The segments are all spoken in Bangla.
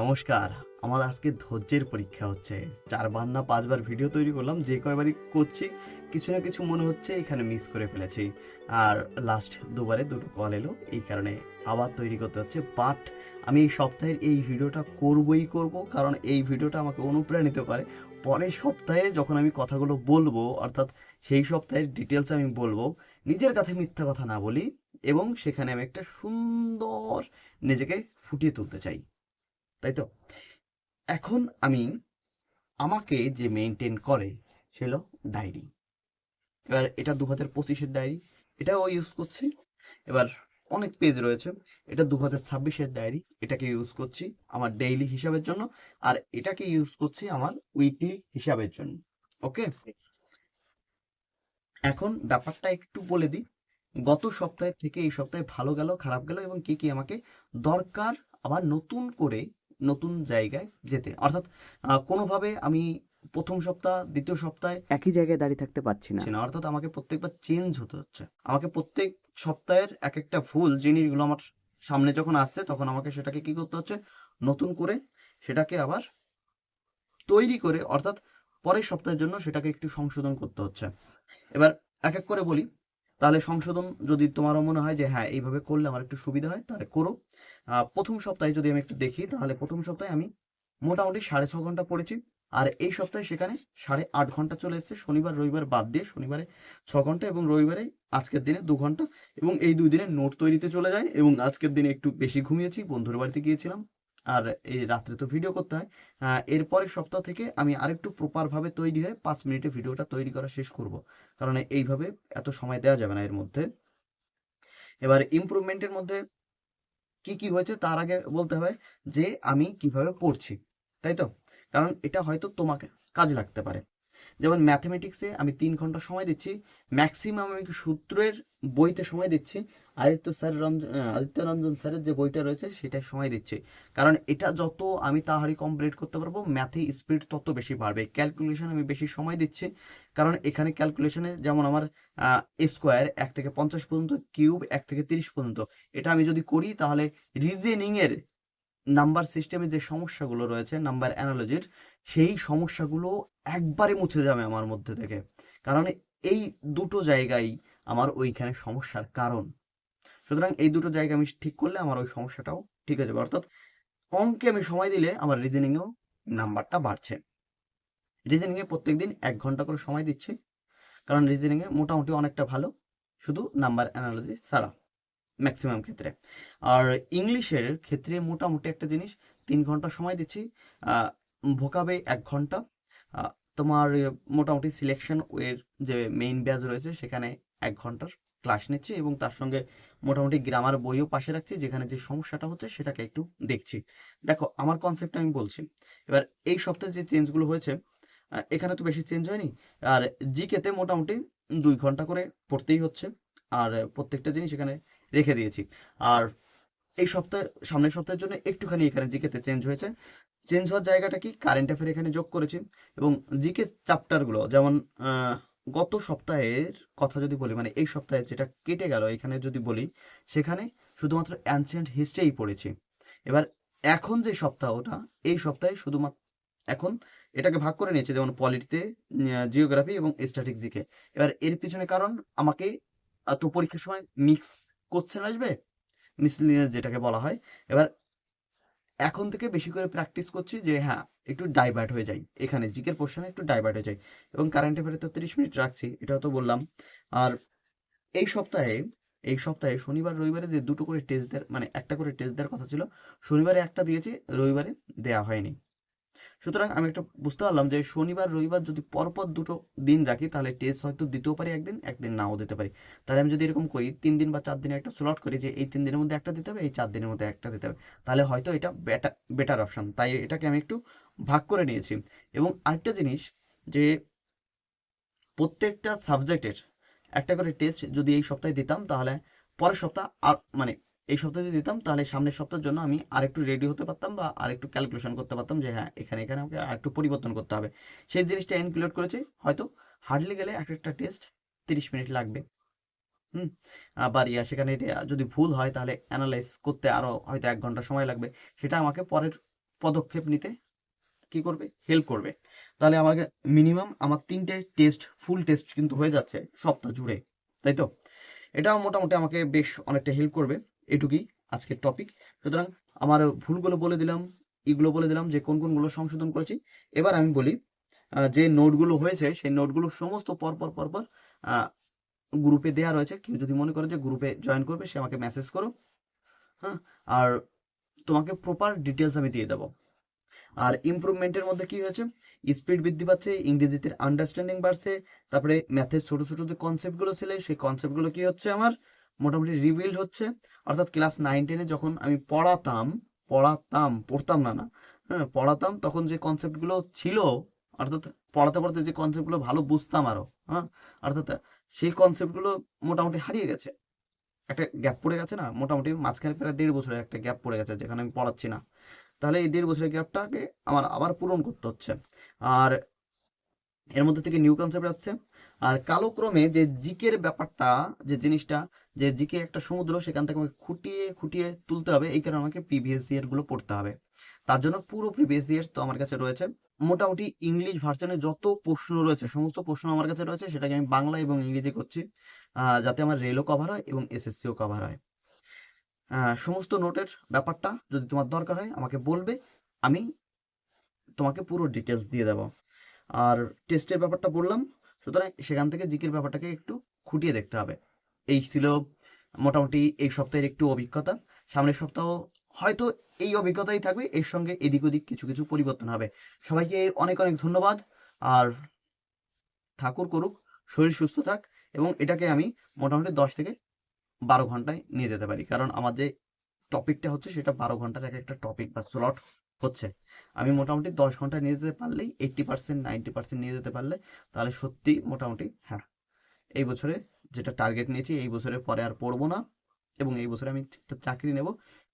নমস্কার, আমার আজকে ধৈর্যের পরীক্ষা হচ্ছে। চারবার না পাঁচবার ভিডিও তৈরি করলাম, যে কয়বারই করছি, কিছু না কিছু মনে হচ্ছে এখানে মিস করে ফেলেছি। আর লাস্ট দুবারে দুটো কল এলো, এই কারণে আবার তৈরি করতে হচ্ছে। বাট আমি এই সপ্তাহের এই ভিডিওটা করবই করব, কারণ এই ভিডিওটা আমাকে অনুপ্রাণিত করে। পরের সপ্তাহে যখন আমি কথাগুলো বলব, অর্থাৎ সেই সপ্তাহের ডিটেলস আমি বলব, নিজের কাছে মিথ্যা কথা না বলি, এবং সেখানে আমি একটা সুন্দর নিজেকে ফুটিয়ে তুলতে চাই। তাই তো এখন আমি আমাকে যে মেনটেন করে, সে হলো ডায়েরি এবার এটা দু হাজার পঁচিশের ডায়েরি এটাও ইউজ করছি। এবার অনেক পেজ রয়েছে, এটা দু হাজার ছাব্বিশের ডায়েরি এটাকে ইউজ করছি আমার ডেইলি হিসাবের জন্য, আর এটাকে ইউজ করছি আমার উইকলি হিসাবের জন্য ওকে এখন ব্যাপারটা একটু বলে দিই, গত সপ্তাহের থেকে এই সপ্তাহে ভালো গেল, খারাপ গেল, এবং কি কি আমাকে দরকার আবার নতুন করে নতুন জায়গায় যেতে। অর্থাৎ কোনোভাবে আমি প্রথম সপ্তাহ দ্বিতীয় সপ্তাহে একই জায়গায় দাঁড়িয়ে থাকতে পারছি না। অর্থাৎ আমাকে প্রত্যেকবার চেঞ্জ হতে হচ্ছে। আমাকে প্রত্যেক সপ্তাহের এক একটা ভুল জিনিসগুলো আমার সামনে যখন আসছে তখন আমাকে সেটাকে কি করতে হচ্ছে? নতুন করে সেটাকে আবার তৈরি করে অর্থাৎ পরের সপ্তাহের জন্য সেটাকে একটু সংশোধন করতে হচ্ছে। এবার এক এক করে বলি। তাহলে সংশোধন যদি তোমারও মনে হয় যে হ্যাঁ এইভাবে করলে আমার একটু সুবিধা হয়, তাহলে করো। প্রথম সপ্তাহে যদি আমি একটু দেখি, তাহলে প্রথম সপ্তাহে আমি মোটামুটি সাড়ে ছ ঘণ্টা পড়েছি। আর এই সপ্তাহে সেখানে সাড়ে আট ঘণ্টা চলে এসেছে। শনিবার, রবিবার বাদ দিয়ে শনিবারে ছ ঘণ্টা এবং রবিবারে আজকের দিনে দু ঘণ্টা এবং এই দুই দিনে নোট তৈরিতে চলে যায় এবং আজকের দিনে একটু বেশি ঘুমিয়েছি, বন্ধুর বাড়িতে গিয়েছিলাম। আর এই রাত্রে তো ভিডিও করতে হয়। এরপরের সপ্তাহ থেকে আমি আরেকটু প্রপারভাবে তৈরি হয়ে পাঁচ মিনিটে ভিডিওটা তৈরি করা শেষ করব। কারণ এইভাবে এত সময় দেওয়া যাবে না এর মধ্যে। এবার ইম্প্রুভমেন্টের মধ্যে কি কি হয়েছে তার আগে বলতে হয় যে আমি কীভাবে পড়ছি, তাই তো? কারণ এটা হয়তো তোমাকে কাজে লাগতে পারে। যেমন ম্যাথমেটিক্সে আমি তিন ঘণ্টা সময় দিচ্ছি ম্যাক্সিমাম আমি সূত্রের বইতে সময় দিচ্ছি, আদিত্য স্যার রঞ্জন আদিত্য রঞ্জন স্যারের যে বইটা রয়েছে সেটাই সময় দিচ্ছি। কারণ এটা যত আমি তাড়াতাড়ি কমপ্লিট করতে পারব ম্যাথে স্পিড তত বেশি বাড়বে। ক্যালকুলেশন আমি বেশি সময় দিচ্ছি, কারণ এখানে ক্যালকুলেশনে যেমন আমার স্কোয়ার এক থেকে পঞ্চাশ পর্যন্ত কিউব এক থেকে তিরিশ পর্যন্ত, এটা আমি যদি করি তাহলে রিজেনিং এর নাম্বার সিস্টেমে যে সমস্যাগুলো রয়েছে, নাম্বার অ্যানালজির, সেই সমস্যাগুলো একবারে মুছে যাবে আমার মধ্যে থেকে। কারণ এই দুটো জায়গায় আমার ওইখানে সমস্যার কারণ। সুতরাং এই দুটো জায়গা আমি ঠিক করলে আমার ওই সমস্যাটাও ঠিক হয়ে যাবে। অর্থাৎ অঙ্কে আমি সময় দিলে আমার রিজনিংয়েও নাম্বারটা বাড়ছে। রিজনিংয়ে প্রত্যেক দিন এক ঘণ্টা করে সময় দিচ্ছি। কারণ রিজনিংয়ে মোটামুটি অনেকটা ভালো। শুধু নাম্বার অ্যানালজি ছাড়া। ম্যাক্সিমাম ক্ষেত্রে। আর ইংলিশের ক্ষেত্রে মোটামুটি একটা জিনিস, তিন ঘণ্টা সময় দিচ্ছি ভোকাবে এক ঘণ্টা। তোমার মোটামুটি সিলেকশন ওয়ের যে মেইন ব্যাচ রয়েছে, সেখানে এক ঘণ্টার ক্লাস নিচ্ছি এবং তার সঙ্গে মোটামুটি গ্রামার বইও পাশে রাখছি, যেখানে যে সমস্যাটা হচ্ছে সেটাকে একটু দেখছি। দেখো, আমার কনসেপ্ট আমি বলছি। এবার এই সপ্তাহে যে চেঞ্জগুলো হয়েছে এখানে তো বেশি চেঞ্জ হয়নি। আর জিকেতে মোটামুটি দুই ঘণ্টা করে পড়তেই হচ্ছে। আর প্রত্যেকটা জিনিস এখানে রেখে দিয়েছি। আর এই সপ্তাহে, সামনের সপ্তাহের জন্য একটুখানি এখানে জিকেতে চেঞ্জ হয়েছে। চেঞ্জ হওয়ার জায়গাটা কি? কারেন্ট অ্যাফেয়ার এখানে যোগ করেছি এবং জিকে চ্যাপ্টারগুলো যেমন গত সপ্তাহের কথা যদি বলি মানে এই সপ্তাহে যেটা কেটে গেল, এখানে যদি বলি, সেখানে শুধুমাত্র অ্যানসিয়েন্ট হিস্ট্রিই পড়েছি। এবার এখন যে সপ্তাহটা, এই সপ্তাহে শুধুমাত্র, এখন এটাকে ভাগ করে নিয়েছে, যেমন পলিটিতে জিওগ্রাফি এবং স্ট্যাটিক জিকে। এবার এর পিছনে কারণ, আমাকে তো পরীক্ষার সময় মিক্স কোশ্চেন আসবে? মিসলিনিয়াস যেটাকে বলা হয়। এবার এখন থেকে বেশি করে প্র্যাকটিস করছি যে হ্যাঁ একটু ডাইভার্ট হয়ে যাই। এখানে জিকের পোর্শনে একটু ডাইভার্ট হয়ে যাই। এবং কারেন্ট অ্যাফেয়ারে তো তিরিশ মিনিট রাখছি, এটাও তো বললাম। আর এই সপ্তাহে এই সপ্তাহে শনিবার, রবিবারে যে দুটো করে টেস্ট দেওয়ার মানে একটা করে টেস্ট দেওয়ার কথা ছিল, শনিবারে একটা দিয়েছি, রবিবারে দেওয়া হয়নি। সুতরাং আমি একটা বুঝতে পারলাম যে শনিবার, রবিবার যদি পরপর দুটো দিন রাখি, তাহলে টেস্ট হয়তো দিতেও পারি একদিন একদিন নাও দিতে পারি। তাহলে আমি যদি এরকম করি, তিন দিন বা চার দিনে একটা স্লট করি যে এই তিন দিনের মধ্যে একটা দিতে হবে, এই চার দিনের মধ্যে একটা দিতে হবে, তাহলে হয়তো এটা বেটার বেটার অপশন তাই এটাকে আমি একটু ভাগ করে নিয়েছি। এবং আরেকটা জিনিস যে প্রত্যেকটা সাবজেক্টের একটা করে টেস্ট যদি এই সপ্তাহে দিতাম, তাহলে পরের সপ্তাহ আর মানে এই সপ্তাহে যদি দিতাম, তাহলে সামনের সপ্তাহের জন্য আমি আরেকটু রেডি হতে পারতাম বা আরেকটু ক্যালকুলেশন করতে পারতাম যে হ্যাঁ এখানে এখানে আমাকে আরেকটু পরিবর্তন করতে হবে। সেই জিনিসটা ইনক্লুড করেছি। হয়তো হার্ডলি গেলে এক একটা টেস্ট তিরিশ মিনিট লাগবে। হুম? আবার ইয়া, সেখানে যদি ভুল হয়, তাহলে অ্যানালাইজ করতে আরও হয়তো এক ঘণ্টা সময় লাগবে। সেটা আমাকে পরের পদক্ষেপ নিতে কি করবে? হেল্প করবে। তাহলে আমাকে মিনিমাম আমার তিনটে টেস্ট ফুল টেস্ট কিন্তু হয়ে যাচ্ছে সপ্তাহ জুড়ে। তাই তো? এটাও মোটামুটি আমাকে বেশ অনেকটা হেল্প করবে। এটুকুই আজকের টপিক সুতরাং আমার ভুলগুলো বলে দিলাম, এগুলো বলে দিলাম যে কোন কোনগুলো সংশোধন করেছি। এবার আমি বলি যে নোটগুলো হয়েছে, সেই নোটগুলো সমস্ত পরপর পরপর গ্রুপে দেওয়া রয়েছে। কেউ যদি মনে করে যে গ্রুপে জয়েন করবে, সে আমাকে মেসেজ করো। হ্যাঁ আর তোমাকে প্রপার ডিটেলস আমি দিয়ে দেবো। আর ইমপ্রুভমেন্টের মধ্যে কি হয়েছে? স্পিড বৃদ্ধি পাচ্ছে, ইংরেজিতে আন্ডারস্ট্যান্ডিং বাড়ছে, তারপরে ম্যাথের ছোট ছোট যে কনসেপ্টগুলো ছিল, সেই কনসেপ্টগুলো কি হচ্ছে আমার? মোটামুটি রিবিল্ড হচ্ছে। অর্থাৎ ক্লাস নাইন টেনে যখন আমি পড়াতাম পড়াতাম, পড়তাম না না হ্যাঁ পড়াতাম, তখন যে কনসেপ্টগুলো ছিল, অর্থাৎ পড়াতে পড়াতে যে কনসেপ্টগুলো ভালো বুঝতাম আরও হ্যাঁ অর্থাৎ সেই কনসেপ্টগুলো মোটামুটি হারিয়ে গেছে। একটা গ্যাপ পড়ে গেছে না, মোটামুটি মাঝখানে প্রায় দেড় বছরের একটা গ্যাপ পড়ে গেছে যেখানে আমি পড়াচ্ছি না। তাহলে এই দেড় বছরের গ্যাপটাকে আমার আবার পূরণ করতে হচ্ছে। আর এর মধ্যে থেকে নিউ কনসেপ্ট আসছে। আর কালক্রমে যে জিকের ব্যাপারটা, যে জিনিসটা, যে জিকে একটা সমুদ্র, সেখান থেকে আমাকে খুঁটিয়ে খুঁটিয়ে তুলতে হবে। এই কারণে আমাকে প্রিভিয়াস ইয়ারগুলো পড়তে হবে। তার জন্য পুরো প্রিভিয়াস ইয়ার্স তো আমার কাছে রয়েছে। মোটামুটি ইংলিশ ভার্সনে যত প্রশ্ন রয়েছে, সমস্ত প্রশ্ন আমার কাছে রয়েছে, সেটাকে আমি বাংলা এবং ইংরেজি করছি যাতে আমার রেলও কভার হয় এবং এসএসসিও কভার হয়। সমস্ত নোটের ব্যাপারটা যদি তোমার দরকার হয়, আমাকে বলবে, আমি তোমাকে পুরো ডিটেলস দিয়ে দেবো। আর টেস্টের ব্যাপারটা বললাম। সুতরাং সেখান থেকে জিকের ব্যাপারটাকে একটু খুঁটিয়ে দেখতে হবে। এই ছিল মোটামুটি এই সপ্তাহের একটু অভিজ্ঞতা। সামনের সপ্তাহ হয়তো এই অভিজ্ঞতাই থাকবে, এর সঙ্গে এদিক ওদিক কিছু কিছু পরিবর্তন হবে। সবাইকে অনেক অনেক ধন্যবাদ। আর ঠাকুর করুক, শরীর সুস্থ থাক এবং এটাকে আমি মোটামুটি দশ থেকে বারো ঘন্টায় নিয়ে যেতে পারি। কারণ আমার যে টপিকটা হচ্ছে সেটা বারো ঘণ্টার এক একটা টপিক বা স্লট হচ্ছে। আমি মোটামুটি দশ ঘণ্টা নিয়ে যেতে পারলেই এইটটি পার্সেন্ট নাইনটি পার্সেন্ট নিয়ে যেতে পারলে তাহলে সত্যি মোটামুটি হ্যাঁ। এই বছরে যেটা টার্গেট নিয়েছি, এই বছরের পরে আর পড়ব না এবং এই বছরে আমি চাকরি নেব,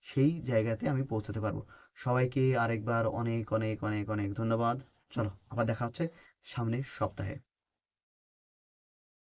সেই জায়গাতে আমি পৌঁছাতে পারব। সবাইকে আরেকবার অনেক অনেক অনেক অনেক ধন্যবাদ। চলো, আবার দেখা হচ্ছে সামনের সপ্তাহে।